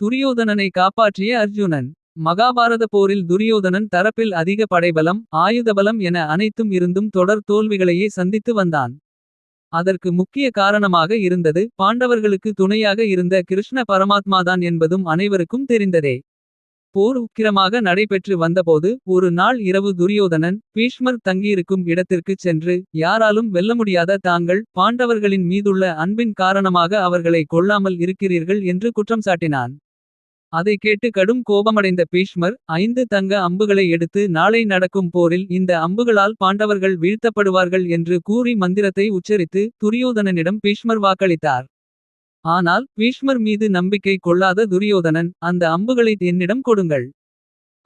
துரியோதனனை காப்பாற்றிய அர்ஜுனன். மகாபாரத போரில் துரியோதனன் தரப்பில் அதிக படைபலம். ஆயுதபலம் என அனைத்தும் இருந்தும் தொடர் தோல்விகளையே சந்தித்து வந்தான். அதற்கு முக்கிய காரணமாக இருந்தது பாண்டவர்களுக்கு துணையாக இருந்த கிருஷ்ண பரமாத்மாதான் என்பதும் அனைவருக்கும் தெரிந்ததே. போர் உக்கிரமாக நடைபெற்று வந்தபோது ஒரு நாள் இரவு துரியோதனன். பீஷ்மர் தங்கியிருக்கும் இடத்திற்குச் சென்று யாராலும் வெல்ல முடியாத தாங்கள். பாண்டவர்களின் மீதுள்ள அன்பின் காரணமாக அவர்களை கொள்ளாமல் இருக்கிறீர்கள் என்று குற்றம் சாட்டினான். அதை கேட்டு கடும் கோபமடைந்த பீஷ்மர் ஐந்து தங்க அம்புகளை எடுத்து நாளை நடக்கும் போரில் இந்த அம்புகளால் பாண்டவர்கள் வீழ்த்தப்படுவார்கள் என்று கூறி மந்திரத்தை உச்சரித்து துரியோதனனிடம் பீஷ்மர் வாக்களித்தார். ஆனால் பீஷ்மர் மீது நம்பிக்கை கொள்ளாத துரியோதனன் அந்த அம்புகளைத் என்னிடம் கொடுங்கள்.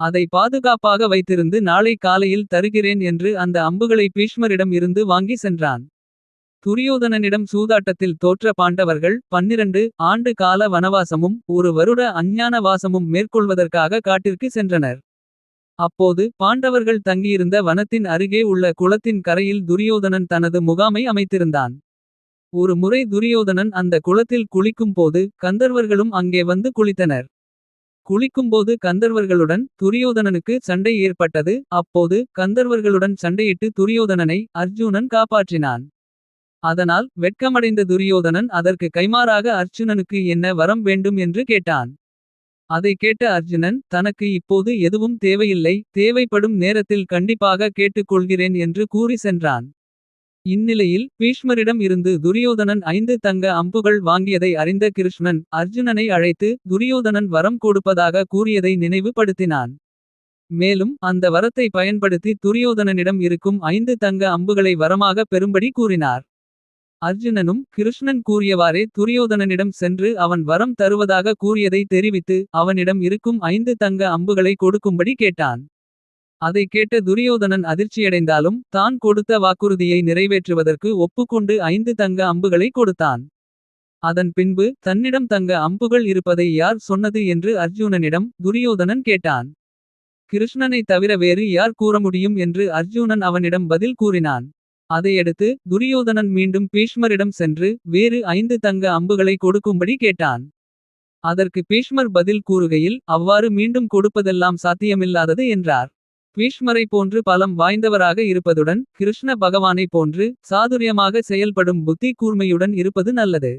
அதை பாதுகாப்பாக வைத்திருந்து நாளை காலையில் தருகிறேன் என்று அந்த அம்புகளை பீஷ்மரிடம் இருந்து வாங்கி சென்றான். துரியோதனனிடம் சூதாட்டத்தில் தோற்ற பாண்டவர்கள் பன்னிரண்டு ஆண்டு கால வனவாசமும் ஒரு வருட அஞ்ஞான வாசமும் மேற்கொள்வதற்காக காட்டிற்கு சென்றனர். அப்போது பாண்டவர்கள் தங்கியிருந்த வனத்தின் அருகே உள்ள குளத்தின் கரையில் துரியோதனன் தனது முகாமை அமைத்திருந்தான். ஒரு முறை துரியோதனன் அந்த குளத்தில் குளிக்கும் போது கந்தர்வர்களும் அங்கே வந்து குளித்தனர். குளிக்கும்போது கந்தர்வர்களுடன் துரியோதனனுக்கு சண்டை ஏற்பட்டது. அப்போது கந்தர்வர்களுடன் சண்டையிட்டு துரியோதனனை அர்ஜுனன் காப்பாற்றினான். அதனால் வெட்கமடைந்த துரியோதனன் அதற்கு கைமாறாக அர்ச்சுனனுக்கு என்ன வரம் வேண்டும் என்று கேட்டான். அதை கேட்ட அர்ஜுனன் தனக்கு இப்போது எதுவும் தேவையில்லை. தேவைப்படும் நேரத்தில் கண்டிப்பாக கேட்டுக் கொள்கிறேன் என்று கூறி சென்றான். இந்நிலையில் பீஷ்மரிடம் இருந்து துரியோதனன் ஐந்து தங்க அம்புகள் வாங்கியதை அறிந்த கிருஷ்ணன். அர்ஜுனனை அழைத்து துரியோதனன் வரம் கொடுப்பதாக கூறியதை நினைவுபடுத்தினான். மேலும் அந்த வரத்தை பயன்படுத்தி துரியோதனனிடம் இருக்கும் ஐந்து தங்க அம்புகளை வரமாக பெறும்படி கூறினார். அர்ஜுனனும் கிருஷ்ணன் கூறியவாறே துரியோதனனிடம் சென்று அவன் வரம் தருவதாக கூறியதை தெரிவித்து. அவனிடம் இருக்கும் ஐந்து தங்க அம்புகளை கொடுக்கும்படி கேட்டான். அதை கேட்ட துரியோதனன் அதிர்ச்சியடைந்தாலும் தான் கொடுத்த வாக்குறுதியை நிறைவேற்றுவதற்கு ஒப்புக்கொண்டு ஐந்து தங்க அம்புகளை கொடுத்தான். அதன் பின்பு தன்னிடம் தங்க அம்புகள் இருப்பதை யார் சொன்னது என்று அர்ஜுனனிடம் துரியோதனன் கேட்டான். கிருஷ்ணனை தவிர வேறு யார் கூற முடியும் என்று அர்ஜுனன் அவனிடம் பதில் கூறினான். அதையடுத்து துரியோதனன் மீண்டும் பீஷ்மரிடம் சென்று வேறு ஐந்து தங்க அம்புகளை கொடுக்கும்படி கேட்டான். அதற்கு பீஷ்மர் பதில் கூறுகையில் அவ்வாறு மீண்டும் கொடுப்பதெல்லாம் சாத்தியமில்லாதது என்றார். பீஷ்மரை போன்று பலம் வாய்ந்தவராக இருப்பதுடன் கிருஷ்ண பகவானை போன்று சாதுரியமாக செயல்படும் புத்தி கூர்மையுடன் இருப்பது நல்லது.